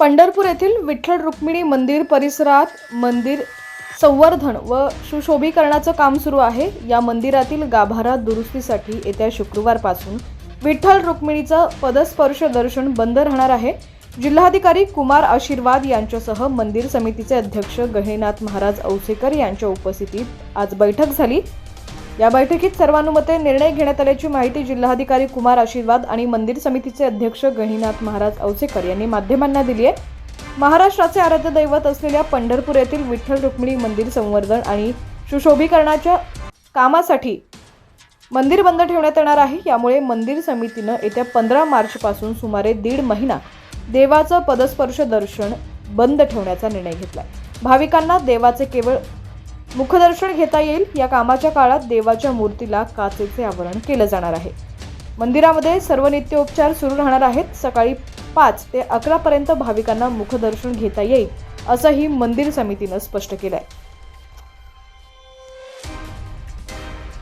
पंढरपूर येथील विठ्ठल रुक्मिणी मंदिर परिसरात मंदिर संवर्धन व सुशोभीकरणाचं काम सुरू आहे. या मंदिरातील गाभारा दुरुस्तीसाठी येत्या शुक्रवारपासून विठ्ठल रुक्मिणीचं पदस्पर्श दर्शन बंद राहणार आहे. जिल्हाधिकारी कुमार आशीर्वाद यांच्यासह मंदिर समितीचे अध्यक्ष गहिनाथ महाराज औसेकर यांच्या उपस्थितीत आज बैठक झाली. या बैठकीत सर्वानुमते निर्णय घेण्यात आल्याची माहिती जिल्हाधिकारी कुमार आशीर्वाद आणि मंदिर समितीचे अध्यक्ष गहिनाथ महाराज औसेकर यांनी माध्यमांना दिली आहे. महाराष्ट्राचे आराध्य दैवत असलेल्या पंढरपूर येथील विठ्ठल रुक्मिणी मंदिर संवर्धन आणि सुशोभीकरणाच्या कामासाठी मंदिर बंद ठेवण्यात येणार आहे. यामुळे मंदिर समितीनं येत्या पंधरा मार्चपासून सुमारे दीड महिना देवाचं पदस्पर्श दर्शन बंद ठेवण्याचा निर्णय घेतलाय. भाविकांना देवाचे केवळ मुखदर्शन घेता येईल. या कामाच्या काळात देवाच्या मूर्तीला काचेचे आवरण केलं जाणार आहे. मंदिरामध्ये सर्व नित्योपचार सुरू राहणार आहेत. सकाळी पाच ते अकरापर्यंत भाविकांना मुखदर्शन घेता येईल असंही मंदिर समितीनं स्पष्ट केलं आहे